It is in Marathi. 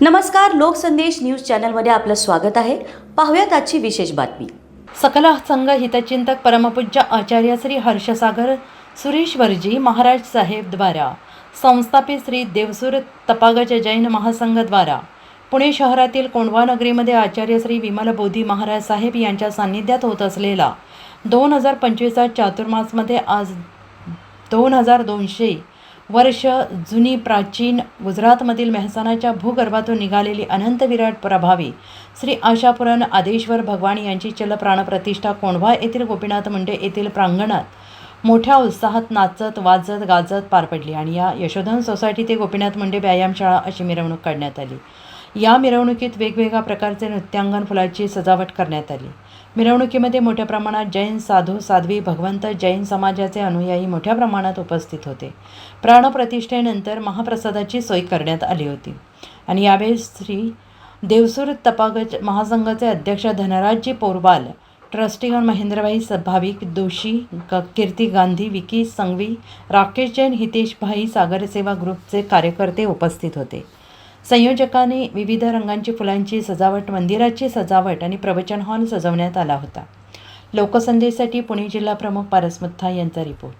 नमस्कार लोकसंदेश न्यूज चॅनलमध्ये आपलं स्वागत आहे. पाहूयात आजची विशेष बातमी. सकल संघ हितचिंतक परमपूज्य आचार्य श्री हर्षसागर सुरेश्वरजी महाराज साहेब द्वारा संस्थापित श्री देवसूर तपागज जैन महासंघ द्वारा पुणे शहरातील कोंढवा नगरीमध्ये आचार्य श्री विमल बोधी महाराज साहेब यांच्या सान्निध्यात होत असलेला दोन हजार पंचवीसचा चातुर्मासमध्ये आज दोन हजार दोनशे वर्ष जुनी प्राचीन गुजरातमधील मेहसाणाच्या भूगर्भातून निघालेली अनंत विराट प्रभावी श्री आशापुरण आदेश्वर भगवान यांची चलप्राणप्रतिष्ठा कोंढवा येथील गोपीनाथ मुंडे येथील प्रांगणात मोठ्या उत्साहात नाचत वाजत गाजत पार पडली आणि या यशोधन सोसायटी ते गोपीनाथ मुंडे व्यायामशाळा अशी मिरवणूक काढण्यात आली. या मिरवणुकीत वेगवेगळ्या प्रकारचे नृत्यांगण फुलाची सजावट करण्यात आली. मिरवणुकीमध्ये मोठ्या प्रमाणात जैन साधू साध्वी भगवंत जैन समाजाचे अनुयायी मोठ्या प्रमाणात उपस्थित होते. प्राणप्रतिष्ठेनंतर महाप्रसादाची सोय करण्यात आली होती. आणि यावेळी श्री देवसूर तपागज महासंघाचे अध्यक्ष धनराजजी पोरवाल ट्रस्टीगण महेंद्रभाई स- भाविक ग- कीर्ती गांधी विकी संघवी राकेश जैन हितेश भाई ग्रुपचे कार्यकर्ते उपस्थित होते. संयोजकांनी विविध रंगांची फुलांची सजावट मंदिराची सजावट आणि प्रवचन हॉल सजवण्यात आला होता. लोकसंदेशसाठी पुणे जिल्हा प्रमुख पारस मुथा यांचा रिपोर्ट